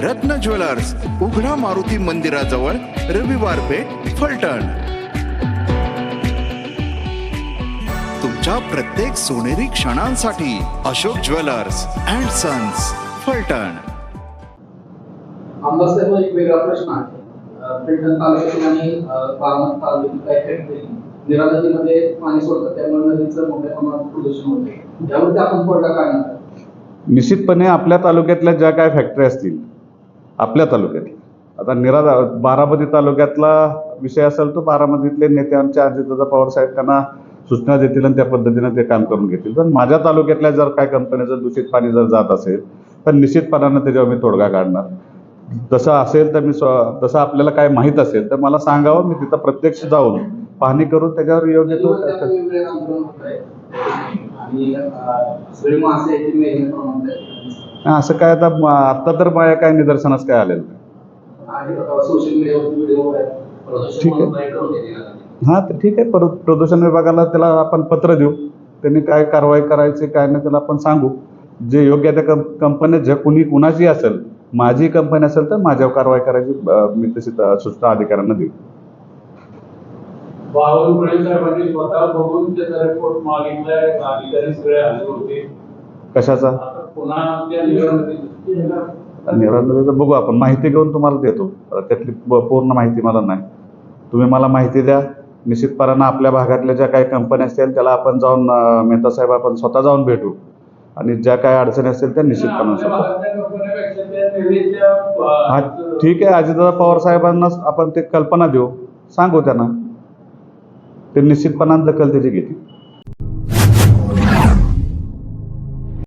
रत्न ज्वेलर्स उघडा मारुती मंदिराजवळ रविवार पेठ फलटण. तुमच्या प्रत्येक सोनेरी क्षणांसाठी Ashok jewellers and sons Phaltan. आमदार साहेब एक वेगळा प्रश्न आहे. अं, फलटण तालुक्यातील आणि अं, बारामती तालुक्यातील काही फॅक्टरी निरा नदीमध्ये पाणी सोडतात. त्यामुळे नदीचं मोठ्या प्रमाणात प्रदूषण होते यावरती आपण तोडगा काढणार आहे. निश्चितपणे आपल्या तालुक्यातल्या ज्या काय फॅक्टरी असतील आपल्या तालुक्यात. आता निराधा बारामती तालुक्यातला विषय असेल तो बारामतीतले नेते आमच्या अजितदादा पवार साहेब त्यांना सूचना देतील आणि त्या पद्धतीनं ते काम करून घेतील. पण माझ्या तालुक्यातल्या जर काय कंपनीचं दूषित पाणी जर जात असेल तर निश्चितपणानं त्याच्यावर मी तोडगा काढणार. तसं असेल तर मी स्व तसं आपल्याला काय माहीत असेल तर मला सांगावं मी तिथं प्रत्यक्ष जाऊन पाहणी करून त्याच्यावर योग्य तो आणि असं काय आता म- आता तर माझ्या काय निदर्शनास काय आलेलं नाही. ठीक आहे. हां तर ठीक आहे. पर प्रदूषण विभागाला त्याला आपण पत्र देऊ. त्यांनी काय कारवाई करायची काय नाही त्याला आपण सांगू. जे योग्य त्या कंप कंपन्या ज्या कुणी कुणाची असेल माझी कंपनी असेल तर माझ्यावर कारवाई करायची मी तशी सूचना अधिकाऱ्यांना देऊ. कशाचा? निराधार बघू आपण. माहिती घेऊन तुम्हाला देतो. त्यातली पूर्ण माहिती मला नाही. तुम्ही मला माहिती द्या. निश्चितपणानं आपल्या भागातल्या ज्या काही कंपन्या असतील त्याला आपण जाऊन मेहता साहेब आपण स्वतः जाऊन भेटू. आणि ज्या काही अडचणी असतील त्या निर्णयाच्या, हा ठीक आहे. अजितदादा पवार साहेबांना आपण ते कल्पना देऊ. सांगू त्यांना. ते निश्चितपणाने दखल त्याची घेतील.